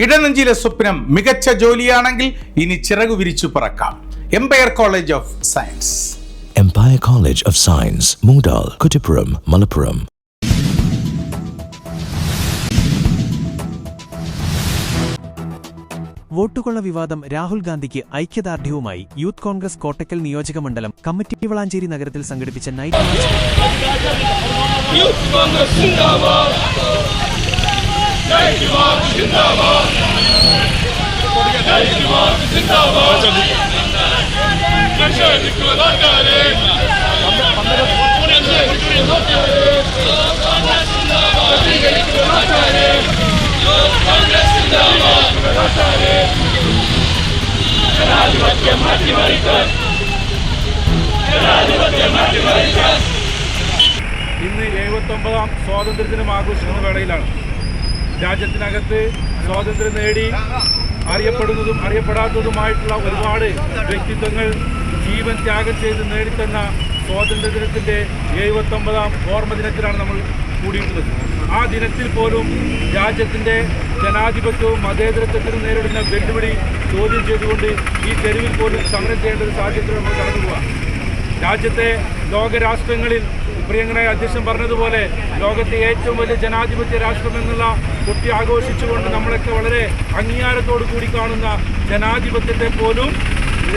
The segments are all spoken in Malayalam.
ഇടനെഞ്ചിലെ സ്വപ്നം മികച്ച ജോലിയാണെങ്കിൽ ഇനി ചിറകു വിരിച്ചു പറക്കാം. Empire College of Science Empire College of Science Moodal Kuttippuram Malappuram വോട്ടുകൊള്ള വിവാദം രാഹുൽ ഗാന്ധിക്ക് ഐക്യദാർഢ്യവുമായി യൂത്ത് കോൺഗ്രസ് കോട്ടക്കൽ നിയോജക മണ്ഡലം കമ്മിറ്റി വളാഞ്ചേരി നഗരത്തിൽ സംഘടിപ്പിച്ച നൈറ്റ് മാർച്ച് ഇന്ന് എഴുപത്തൊമ്പതാം സ്വാതന്ത്ര്യദിനം ആഘോഷിക്കുന്ന വേളയിലാണ്. രാജ്യത്തിനകത്ത് സ്വാതന്ത്ര്യം നേടി അറിയപ്പെടുന്നതും അറിയപ്പെടാത്തതുമായിട്ടുള്ള ഒരുപാട് വ്യക്തിത്വങ്ങൾ ജീവൻ ത്യാഗം ചെയ്ത് നേടിത്തന്ന സ്വാതന്ത്ര്യദിനത്തിന്റെ എഴുപത്തൊമ്പതാം ഓർമ്മ ദിനത്തിലാണ് നമ്മൾ കൂടിയിട്ടുള്ളത്. ആ ദിനത്തിൽ പോലും രാജ്യത്തിന്റെ ജനാധിപത്യവും മതേതരത്വത്തിനും നേരിടുന്ന വെല്ലുവിളി ചോദ്യം ചെയ്തുകൊണ്ട് ഈ തെരുവിൽ പോലും സമരം ചെയ്യേണ്ട ഒരു സാഹചര്യത്തിൽ നമ്മൾ കടന്നു രാജ്യത്തെ ലോകരാഷ്ട്രങ്ങളിൽ പ്രിയങ്കനായ അധ്യക്ഷൻ പറഞ്ഞതുപോലെ ലോകത്തെ ഏറ്റവും വലിയ ജനാധിപത്യ രാഷ്ട്രം എന്നുള്ള കുട്ടി ആഘോഷിച്ചുകൊണ്ട് നമ്മളൊക്കെ വളരെ അംഗീകാരത്തോടു കൂടി കാണുന്ന ജനാധിപത്യത്തെ പോലും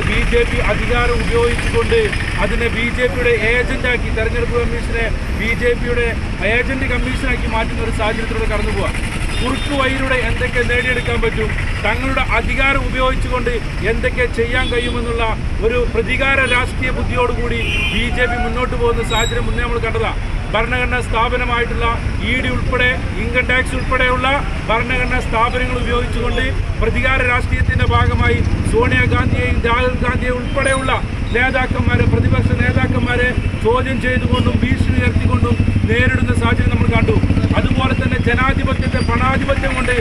ബി ജെ പി അധികാരം ഉപയോഗിച്ചുകൊണ്ട് അതിനെ ബി ജെ പിയുടെ ഏജന്റാക്കി തെരഞ്ഞെടുപ്പ് കമ്മീഷനെ ബി ജെ പിയുടെ ഏജന്റ് കമ്മീഷനാക്കി മാറ്റുന്ന ഒരു സാഹചര്യത്തിലൂടെ കടന്നു പോവാം കുറുക്കു വഴിയിലൂടെ എന്തൊക്കെ നേടിയെടുക്കാൻ പറ്റും? തങ്ങളുടെ അധികാരം ഉപയോഗിച്ചുകൊണ്ട് എന്തൊക്കെ ചെയ്യാൻ കഴിയുമെന്നുള്ള ഒരു പ്രതികാര രാഷ്ട്രീയ ബുദ്ധിയോടുകൂടി ബി ജെ പി മുന്നോട്ട് പോകുന്ന സാഹചര്യം മുന്നേ നമ്മൾ കണ്ടതാണ് ഭരണഘടനാ സ്ഥാപനമായിട്ടുള്ള ഇ ഡി ഉൾപ്പെടെ ഇൻകം ടാക്സ് ഉൾപ്പെടെയുള്ള ഭരണഘടനാ സ്ഥാപനങ്ങൾ ഉപയോഗിച്ചുകൊണ്ട് പ്രതികാര രാഷ്ട്രീയത്തിന്റെ ഭാഗമായി സോണിയാഗാന്ധിയെയും രാഹുൽ ഗാന്ധിയെയും ഉൾപ്പെടെയുള്ള നേതാക്കന്മാരെ പ്രതിപക്ഷ നേതാക്കന്മാരെ ചോദ്യം ചെയ്തുകൊണ്ടും ഭീഷണി ഉയർത്തിക്കൊണ്ടും നേരിടുന്ന സാഹചര്യം നമ്മൾ കണ്ടു. അതുപോലെ തന്നെ ജനാധിപത്യത്തെ പണാധിപത്യം കൊണ്ട്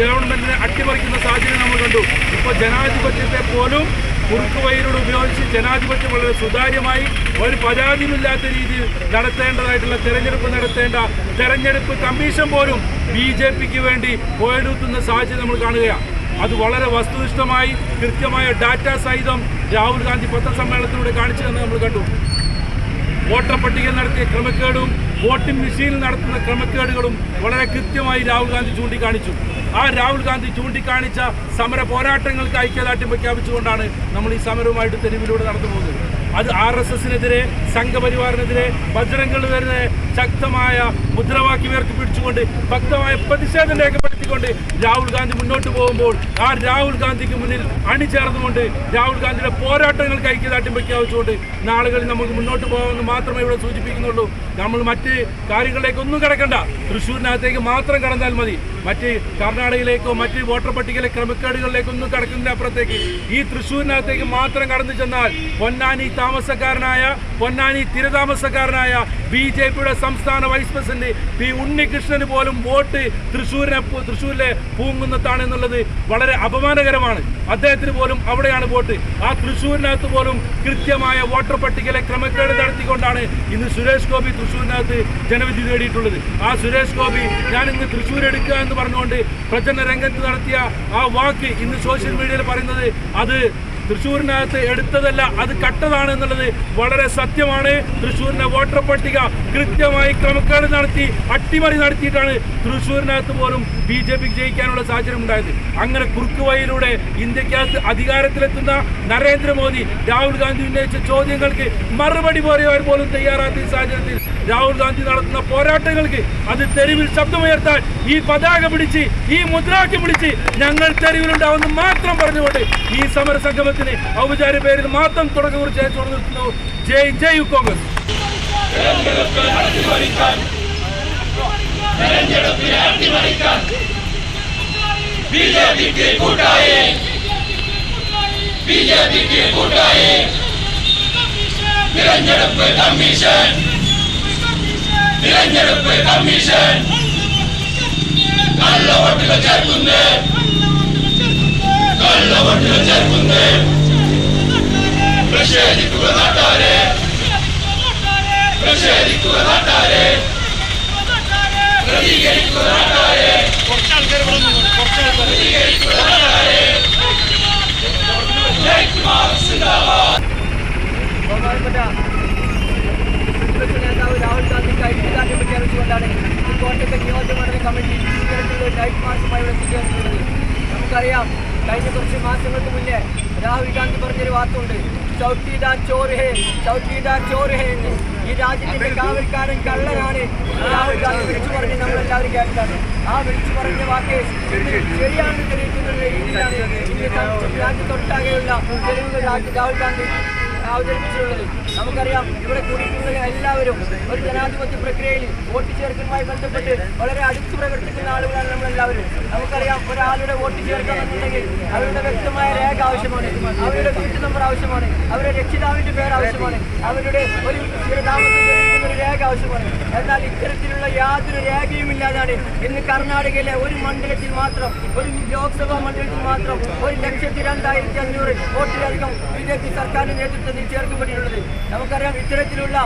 ഗവൺമെന്റിനെ അട്ടിമറിക്കുന്ന സാഹചര്യം നമ്മൾ കണ്ടു. ഇപ്പോൾ ജനാധിപത്യത്തെ പോലും കുറുക്ക് വഴിയിലൂടെ ഉപയോഗിച്ച് ജനാധിപത്യം വളരെ സുതാര്യമായി ഒരു പരാതിയുമില്ലാത്ത രീതിയിൽ നടത്തേണ്ടതായിട്ടുള്ള തെരഞ്ഞെടുപ്പ് നടത്തേണ്ട തെരഞ്ഞെടുപ്പ് കമ്മീഷൻ പോലും ബി ജെ പിക്ക് വേണ്ടി പോയെടുത്തുന്ന സാഹചര്യം നമ്മൾ കാണുകയാണ്. അത് വളരെ വസ്തുനിഷ്ഠമായി കൃത്യമായ ഡാറ്റ സഹിതം രാഹുൽ ഗാന്ധി പത്രസമ്മേളനത്തിലൂടെ കാണിച്ചു തന്നെ നമ്മൾ കണ്ടു. വോട്ടർ പട്ടികയിൽ നടത്തിയ ക്രമക്കേടും വോട്ടിംഗ് മെഷീനിൽ നടത്തുന്ന ക്രമക്കേടുകളും വളരെ കൃത്യമായി രാഹുൽ ഗാന്ധി ചൂണ്ടിക്കാണിച്ചു. ആ രാഹുൽ ഗാന്ധി ചൂണ്ടിക്കാണിച്ച സമര പോരാട്ടങ്ങൾക്ക് ഐക്യദാർഢ്യം പ്രഖ്യാപിച്ചുകൊണ്ടാണ് നമ്മൾ ഈ സമരവുമായിട്ട് തെരുവിലൂടെ നടന്നു പോകുന്നത്. അത് ആർ എസ് എസിനെതിരെ സംഘപരിവാറിനെതിരെ ബജരംഗളിനെതിരെ ശക്തമായ മുദ്രാവാക്യം ഉയർത്തിപ്പിടിച്ചുകൊണ്ട് ഭക്തമായ പ്രതിഷേധം രേഖപ്പെടുത്തിക്കൊണ്ട് രാഹുൽ ഗാന്ധി മുന്നോട്ട് പോകുമ്പോൾ ആ രാഹുൽ ഗാന്ധിക്ക് മുന്നിൽ അണിചേർന്നുകൊണ്ട് രാഹുൽ ഗാന്ധിയുടെ പോരാട്ടങ്ങൾക്ക് ഐക്യദാർഢ്യം പ്രഖ്യാപിച്ചുകൊണ്ട് നാളുകളിൽ നമുക്ക് മുന്നോട്ട് പോകാമെന്ന് മാത്രമേ ഇവിടെ സൂചിപ്പിക്കുന്നുള്ളൂ. നമ്മൾ മറ്റ് കാര്യങ്ങളിലേക്ക് ഒന്നും കിടക്കണ്ട. തൃശ്ശൂരിനകത്തേക്ക് മാത്രം കടന്നാൽ മതി. മറ്റ് കർണാടകയിലേക്കോ മറ്റ് വോട്ടർ പട്ടികയിലെ ക്രമക്കേടുകളിലേക്കൊന്നും കടക്കുന്നതിന് അപ്പുറത്തേക്ക്. ഈ തൃശ്ശൂരിനകത്തേക്ക് മാത്രം കടന്നു ചെന്നാൽ പൊന്നാനി താമസക്കാരനായ പൊന്നാനി തിരതാമസക്കാരനായ ബി ജെ പിയുടെ സംസ്ഥാന വൈസ് പ്രസിഡന്റ് പി ഉണ്ണികൃഷ്ണന് പോലും വോട്ട് തൃശ്ശൂരിനെ തൃശ്ശൂരിലെ പൂങ്കുന്നത്താണ് എന്നുള്ളത് വളരെ അപമാനകരമാണ്. അദ്ദേഹത്തിന് പോലും അവിടെയാണ് വോട്ട്. ആ തൃശ്ശൂരിനകത്ത് പോലും കൃത്യമായ വോട്ടർ പട്ടികയിലെ ക്രമക്കേട് നടത്തിക്കൊണ്ടാണ് ഇന്ന് സുരേഷ് ഗോപി തൃശ്ശൂരിനകത്ത് ജനവിധി നേടിയിട്ടുള്ളത്. ആ സുരേഷ് ഗോപി ഞാൻ ഇന്ന് തൃശ്ശൂർ എടുക്കുക എന്ന് പറഞ്ഞുകൊണ്ട് പ്രചരണ രംഗത്ത് നടത്തിയ ആ വാക്ക് ഇന്ന് സോഷ്യൽ മീഡിയയിൽ പറയുന്നത് അത് തൃശ്ശൂരിനകത്ത് എടുത്തതല്ല അത് കട്ടതാണ് എന്നുള്ളത് വളരെ സത്യമാണ്. തൃശ്ശൂരിന്റെ വോട്ടർ പട്ടിക കൃത്യമായി ക്രമക്കേട് നടത്തി അട്ടിമറി നടത്തിയിട്ടാണ് തൃശ്ശൂരിനകത്ത് പോലും ബി ജെ പിക്ക് ജയിക്കാനുള്ള സാഹചര്യം ഉണ്ടായത്. അങ്ങനെ കുറുക്ക് വഴിയിലൂടെ ഇന്ത്യക്കകത്ത് അധികാരത്തിലെത്തുന്ന നരേന്ദ്രമോദി രാഹുൽ ഗാന്ധി ഉന്നയിച്ച ചോദ്യങ്ങൾക്ക് മറുപടി പറയാൻ പോലും തയ്യാറാത്ത സാഹചര്യത്തിൽ രാഹുൽ ഗാന്ധി നടത്തുന്ന പോരാട്ടങ്ങൾക്ക് അത് തെരുവിൽ ശബ്ദമുയർത്താൻ ഈ പതാക പിടിച്ച് ഈ മുദ്രാക്കി പിടിച്ച് ഞങ്ങൾ തെരുവിലുണ്ടാവുമെന്ന് മാത്രം പറഞ്ഞുകൊണ്ട് ഈ സമര സംഗമത്തിന് ഔപചാരിക പേരിൽ മാത്രം തുടക്കം കുറിച്ച് അയച്ചു നിർത്തുന്നു. ജയ് ജയ് കോൺഗ്രസ്. തിരഞ്ഞെടുപ്പ് കമ്മീഷൻ. തിരഞ്ഞെടുപ്പ് കമ്മീഷൻ. കള്ളവോട്ടുകൾ ചേർക്കുന്നേ. പ്രതിഷേധിക്കുക നാട്ടാരെ പ്രതിഷേധിക്കുക നാട്ടാരെ പ്രതികരിക്കുക നാട്ടാരെ കുറച്ചാൾക്കാർ പ്രതികരിക്കുക നാട്ടാരെ നേതാവ് രാഹുൽ ഗാന്ധിക്ക് ഐക്യദാർഢ്യം പ്രഖ്യാപിച്ചുകൊണ്ടാണ് കോട്ടയത്തെ നിയോജകമണ്ഡല കമ്മിറ്റി ലൈറ്റ് മാർച്ചുമായി ഇവിടെ തിരിച്ചെത്തിയിട്ടുള്ളത് നമുക്കറിയാം കഴിഞ്ഞ കുറച്ച് മാസങ്ങൾക്ക് മുന്നേ രാഹുൽ ഗാന്ധി പറഞ്ഞൊരു വാക്കുണ്ട് ചൗക്കീദാർ ചോർ ഹേ ചൗക്കീദാർ ചോർ ഹേ എന്ന്. ഈ രാജ്യത്തിന്റെ കാവൽക്കാരൻ കള്ളനാണ് രാഹുൽ ഗാന്ധി വിളിച്ചു പറഞ്ഞ് നമ്മൾ എല്ലാവരും കേൾക്കാറ് ആ വിളിച്ചു പറഞ്ഞ വാക്ക് ശരിയാണെന്ന് തെളിയിക്കുന്ന രീതിയിലാണ് രാജ്യത്തൊട്ടാകെയുള്ള തെളിവുകൾ രാഹുൽ ഗാന്ധി അവതരിപ്പിച്ചിട്ടുള്ളത്. നമുക്കറിയാം ഇവിടെ കൂടിയിട്ടുള്ള എല്ലാവരും ഒരു ജനാധിപത്യ പ്രക്രിയയിൽ വോട്ട് ചേർക്കലുമായി ബന്ധപ്പെട്ട് വളരെ അടുത്ത് പ്രവർത്തിക്കുന്ന ആളുകളാണ് നമ്മളെല്ലാവരും. നമുക്കറിയാം ഒരാളുടെ വോട്ട് ചേർക്കണമെന്നുണ്ടെങ്കിൽ അവരുടെ വ്യക്തമായ രേഖ ആവശ്യമാണ് അവരുടെ വീട്ടു നമ്പർ ആവശ്യമാണ് അവരുടെ രക്ഷിതാവിന്റെ പേര് ആവശ്യമാണ് അവരുടെ ഒരു രേഖ ആവശ്യമാണ്. എന്നാൽ ഇത്തരത്തിലുള്ള യാതൊരു രേഖയും ഇല്ലാതാണ് ഇന്ന് കർണാടകയിലെ ഒരു മണ്ഡലത്തിൽ മാത്രം ഒരു ലോക്സഭാ മണ്ഡലത്തിൽ മാത്രം ഒരു ലക്ഷത്തി രണ്ടായിരത്തി അഞ്ഞൂറ് വോട്ടിലധികം ബി ജെ പി സർക്കാരിന്റെ നേതൃത്വത്തിൽ ചേർക്കപ്പെട്ടിട്ടുള്ളത് നമുക്കറിയാം ഇത്തരത്തിലുള്ള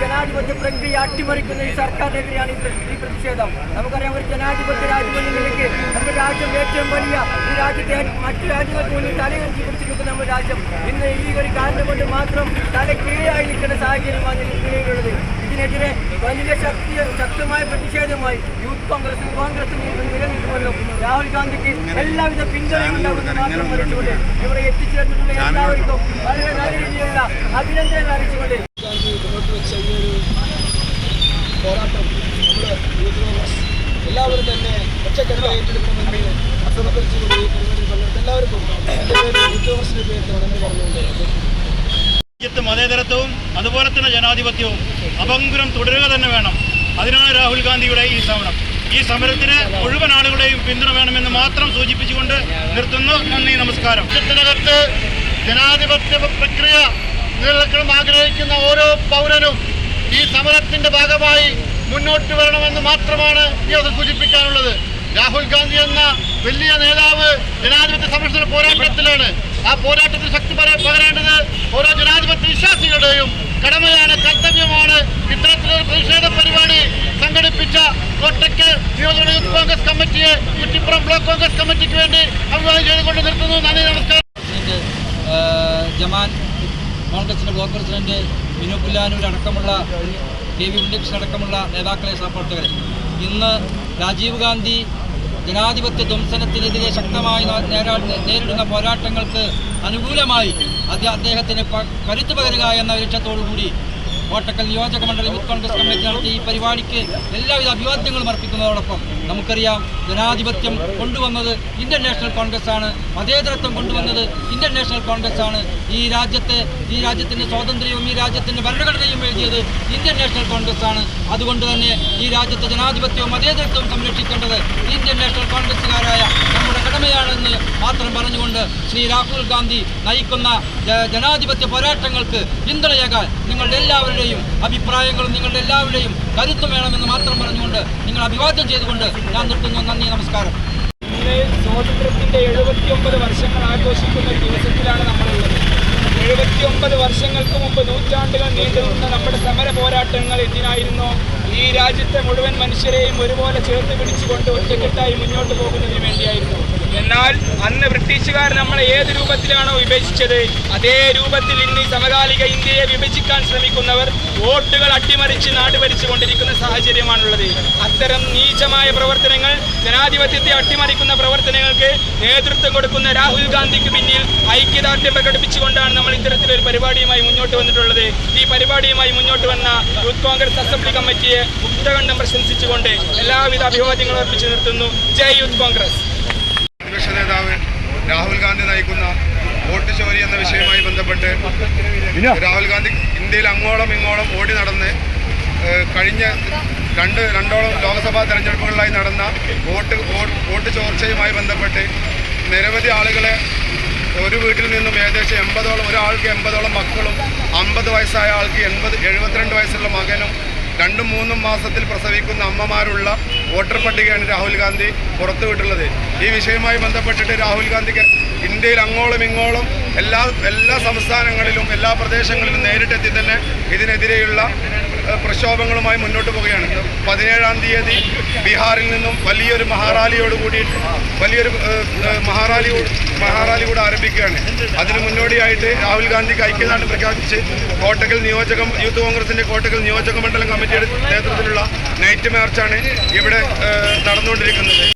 ജനാധിപത്യ പ്രക്രിയ അട്ടിമറിക്കുന്ന ഈ സർക്കാരിനെതിരെയാണ് ഈ പ്ര- പ്രതിഷേധം. നമുക്കറിയാം ഒരു ജനാധിപത്യ രാജ്യമെന്ന നിലയ്ക്ക് നമ്മുടെ രാജ്യം ഏറ്റവും വലിയ ഈ രാജ്യത്തെ മറ്റു രാജ്യങ്ങൾക്ക് മുന്നിൽ തലയുയർത്തി പിടിച്ചിരിക്കുന്ന നമ്മുടെ രാജ്യം. ഇന്ന് ഈ ഒരു കാരണം കൊണ്ട് മാത്രം തല കീഴായി നിൽക്കുന്ന സാഹചര്യമാണ് നിലവിലുള്ളത്. ഇതിനെതിരെ വലിയ ശക്തി ശക്തമായ പ്രതിഷേധമായി യൂത്ത് കോൺഗ്രസും കോൺഗ്രസും നിലനിൽക്കുമല്ലോ രാഹുൽ ഗാന്ധിക്ക് എല്ലാവിധ പിന്തുണയും ഉണ്ടാകുമെന്ന് ഇവിടെ എത്തിച്ചേർന്നിട്ടുള്ള എല്ലാവർക്കും വളരെ നല്ല രീതിയിലുള്ള അഭിനന്ദനങ്ങൾ അറിയിച്ചുകൊണ്ട് പോരാട്ടം നമ്മുടെ യൂത്ത് കോൺഗ്രസ് എല്ലാവരും തന്നെ ഒറ്റക്കെട്ടായി ഏറ്റെടുക്കണമെന്ന് ചെയ്യുന്ന ഈ പരിപാടിയിൽ പങ്കെടുത്ത എല്ലാവർക്കും എന്റെ പേര് യൂത്ത് കോൺഗ്രസിന്റെ തുടങ്ങി പറഞ്ഞുകൊണ്ട് രാജ്യത്ത് മതേതരത്വവും അതുപോലെ തന്നെ ജനാധിപത്യവും അപങ്കുരം തുടരുക തന്നെ വേണം. അതിനാണ് രാഹുൽ ഗാന്ധിയുടെ ഈ സമരം. ഈ സമരത്തിന് മുഴുവൻ ആളുകളുടെയും പിന്തുണ വേണമെന്ന് മാത്രം സൂചിപ്പിച്ചുകൊണ്ട് നിർത്തുന്നു. നന്ദി നമസ്കാരം. രാജ്യത്തിനകത്ത് ജനാധിപത്യ പ്രക്രിയ നിലനിൽക്കണം ആഗ്രഹിക്കുന്ന ഓരോ പൗരനും ഈ സമരത്തിന്റെ ഭാഗമായി മുന്നോട്ട് വരണമെന്ന് മാത്രമാണ് ഈ അത് സൂചിപ്പിക്കാനുള്ളത്. രാഹുൽ ഗാന്ധി എന്ന വലിയ നേതാവ് ജനാധിപത്യ സംരക്ഷണ പോരാട്ടത്തിലാണ്. ആ പോരാട്ടത്തിൽ ശക്തി പകര- പകരേണ്ടത് ഓരോ ജനാധിപത്യ വിശ്വാസികളുടെയും കടമയാണ് കർത്തവ്യമാണ് ഇത്തരത്തിലൊരു പ്രതിഷേധ പരിപാടി സംഘടിപ്പിച്ച കോട്ടയ്ക്ക് യൂത്ത് കോൺഗ്രസ് കമ്മിറ്റിയെ കുറ്റിപ്പുറം ബ്ലോക്ക് കോൺഗ്രസ് കമ്മിറ്റിക്ക് വേണ്ടി അഭിവാദം ചെയ്തുകൊണ്ട് നിർത്തുന്നു. നന്ദി നമസ്കാരം. ജമാൻ കോൺഗ്രസിന്റെ ബ്ലോക്ക് പ്രസിഡന്റ് വിനു പുല്ലാനൂർ അടക്കമുള്ള കെ വി ഉണ്ണികൃഷ്ണൻ അടക്കമുള്ള നേതാക്കളെ സഹപ്രവർത്തകരെ ഇന്ന് രാജീവ് ഗാന്ധി ജനാധിപത്യ ധ്വംസനത്തിനെതിരെ ശക്തമായി നേരിടുന്ന പോരാട്ടങ്ങൾക്ക് അനുകൂലമായി അദ്ദേഹത്തിന് കരുത്തു പകരുക എന്ന ലക്ഷ്യത്തോടു കൂടി കോട്ടക്കൽ നിയോജക മണ്ഡലം യൂത്ത് കോൺഗ്രസ് കമ്മിറ്റി നടത്തിയ ഈ പരിപാടിക്ക് എല്ലാവിധ അഭിവാദ്യങ്ങളും അർപ്പിക്കുന്നതോടൊപ്പം നമുക്കറിയാം ജനാധിപത്യം കൊണ്ടുവന്നത് ഇന്ത്യൻ നാഷണൽ കോൺഗ്രസ് ആണ് മതേതരത്വം കൊണ്ടുവന്നത് ഇന്ത്യൻ നാഷണൽ കോൺഗ്രസ് ആണ്. ഈ രാജ്യത്തെ ഈ രാജ്യത്തിന്റെ സ്വാതന്ത്ര്യവും ഈ രാജ്യത്തിന്റെ ഭരണഘടനയും എഴുതിയത് ഇന്ത്യൻ നാഷണൽ കോൺഗ്രസ് ആണ്. അതുകൊണ്ട് തന്നെ ഈ രാജ്യത്തെ ജനാധിപത്യവും മതേതരത്വവും സംരക്ഷിക്കേണ്ടത് ഇന്ത്യൻ നാഷണൽ കോൺഗ്രസ്സുകാരായ നമ്മുടെ കടമയാണെന്ന് മാത്രം പറഞ്ഞുകൊണ്ട് ശ്രീ രാഹുൽ ഗാന്ധി നയിക്കുന്ന ജനാധിപത്യ പോരാട്ടങ്ങൾക്ക് പിന്തുണയേകാൻ നിങ്ങളുടെ എല്ലാവരുടെയും അഭിപ്രായങ്ങളും നിങ്ങളുടെ എല്ലാവരുടെയും കരുത്തും വേണമെന്ന് മാത്രം പറഞ്ഞുകൊണ്ട് നിങ്ങൾ അഭിവാദ്യം ചെയ്തുകൊണ്ട് ഞാൻ നിർത്തുന്നു. നന്ദി നമസ്കാരം. ഇന്ന് സ്വാതന്ത്ര്യത്തിന്റെ എഴുപത്തിയൊമ്പത് വർഷങ്ങൾ ആഘോഷിക്കുന്ന ദിവസത്തിലാണ് നമ്മളുള്ളത്. എഴുപത്തിയൊമ്പത് വർഷങ്ങൾക്ക് മുമ്പ് നൂറ്റാണ്ടുകൾ നീണ്ടുനിന്ന നമ്മുടെ സമര പോരാട്ടങ്ങൾ എന്തിനായിരുന്നു? ഈ രാജ്യത്തെ മുഴുവൻ മനുഷ്യരെയും ഒരുപോലെ ചേർത്ത് പിടിച്ചുകൊണ്ട് ഒറ്റക്കെട്ടായി മുന്നോട്ട് പോകുന്നതിന് വേണ്ടിയായിരുന്നു. എന്നാൽ അന്ന് ബ്രിട്ടീഷുകാർ നമ്മളെ ഏത് രൂപത്തിലാണോ വിഭജിച്ചത് അതേ രൂപത്തിൽ ഇന്ന് സമകാലിക ഇന്ത്യയെ വിഭജിക്കാൻ ശ്രമിക്കുന്നവർ വോട്ടുകൾ അട്ടിമറിച്ച് നാട് ഭരിച്ചുകൊണ്ടിരിക്കുന്ന സാഹചര്യമാണുള്ളത്. അത്തരം നീചമായ പ്രവർത്തനങ്ങൾ ജനാധിപത്യത്തെ അട്ടിമറിക്കുന്ന പ്രവർത്തനങ്ങൾക്ക് നേതൃത്വം കൊടുക്കുന്ന രാഹുൽ ഗാന്ധിക്ക് പിന്നിൽ ഐക്യദാർഢ്യം പ്രകടിപ്പിച്ചുകൊണ്ടാണ് നമ്മൾ ഇത്തരത്തിലൊരു പരിപാടിയുമായി മുന്നോട്ട് വന്നിട്ടുള്ളത്. ഈ പരിപാടിയുമായി മുന്നോട്ട് വന്ന യൂത്ത് കോൺഗ്രസ് അസംബ്ലി കമ്മിറ്റിയെ മുക്തകണ്ഠം പ്രശംസിച്ചുകൊണ്ട് എല്ലാവിധ അഭിവാദ്യങ്ങളും അർപ്പിച്ചു നിർത്തുന്നു. ജയ് യൂത്ത് കോൺഗ്രസ്. രാഹുൽ ഗാന്ധി നയിക്കുന്ന വോട്ട് ചോരി എന്ന വിഷയവുമായി ബന്ധപ്പെട്ട് രാഹുൽ ഗാന്ധി ഇന്ത്യയിൽ അങ്ങോളം ഇങ്ങോളം ഓടി നടന്ന് കഴിഞ്ഞ രണ്ട് രണ്ടോളം ലോക്സഭാ തെരഞ്ഞെടുപ്പുകളിലായി നടന്ന വോട്ട് വോട്ട് ചോർച്ചയുമായി ബന്ധപ്പെട്ട് നിരവധി ആളുകളെ ഒരു വീട്ടിൽ നിന്നും ഏകദേശം എൺപതോളം ഒരാൾക്ക് എൺപതോളം മക്കളും അമ്പത് വയസ്സായ ആൾക്ക് എൺപത് എഴുപത്തിരണ്ട് വയസ്സുള്ള മകനും രണ്ടും മൂന്നും മാസത്തിൽ പ്രസവിക്കുന്ന അമ്മമാരുള്ള വോട്ടർ പട്ടികയാണ് രാഹുൽ ഗാന്ധി പുറത്തുവിട്ടുള്ളത് ഈ വിഷയവുമായി ബന്ധപ്പെട്ടിട്ട് രാഹുൽ ഗാന്ധിക്ക് ഇന്ത്യയിൽ അങ്ങോളം ഇങ്ങോളം എല്ലാ എല്ലാ സംസ്ഥാനങ്ങളിലും എല്ലാ പ്രദേശങ്ങളിലും നേരിട്ടെത്തി തന്നെ ഇതിനെതിരെയുള്ള പ്രക്ഷോഭങ്ങളുമായി മുന്നോട്ട് പോവുകയാണ്. പതിനേഴാം തീയതി ബീഹാറിൽ നിന്നും വലിയൊരു മഹാറാലിയോട് കൂടിയിട്ട് വലിയൊരു മഹാറാലി മഹാറാലി കൂടെ ആരംഭിക്കുകയാണ്. അതിന് മുന്നോടിയായിട്ട് രാഹുൽ ഗാന്ധിക്ക് ഐക്യദാർഢ്യം പ്രഖ്യാപിച്ച് കോട്ടക്കൽ നിയോജക യൂത്ത് കോൺഗ്രസിന്റെ കോട്ടക്കൽ നിയോജക മണ്ഡലം കമ്മിറ്റിയുടെ നേതൃത്വത്തിലുള്ള നൈറ്റ് മാർച്ചാണ് ഇവിടെ നടന്നുകൊണ്ടിരിക്കുന്നത്.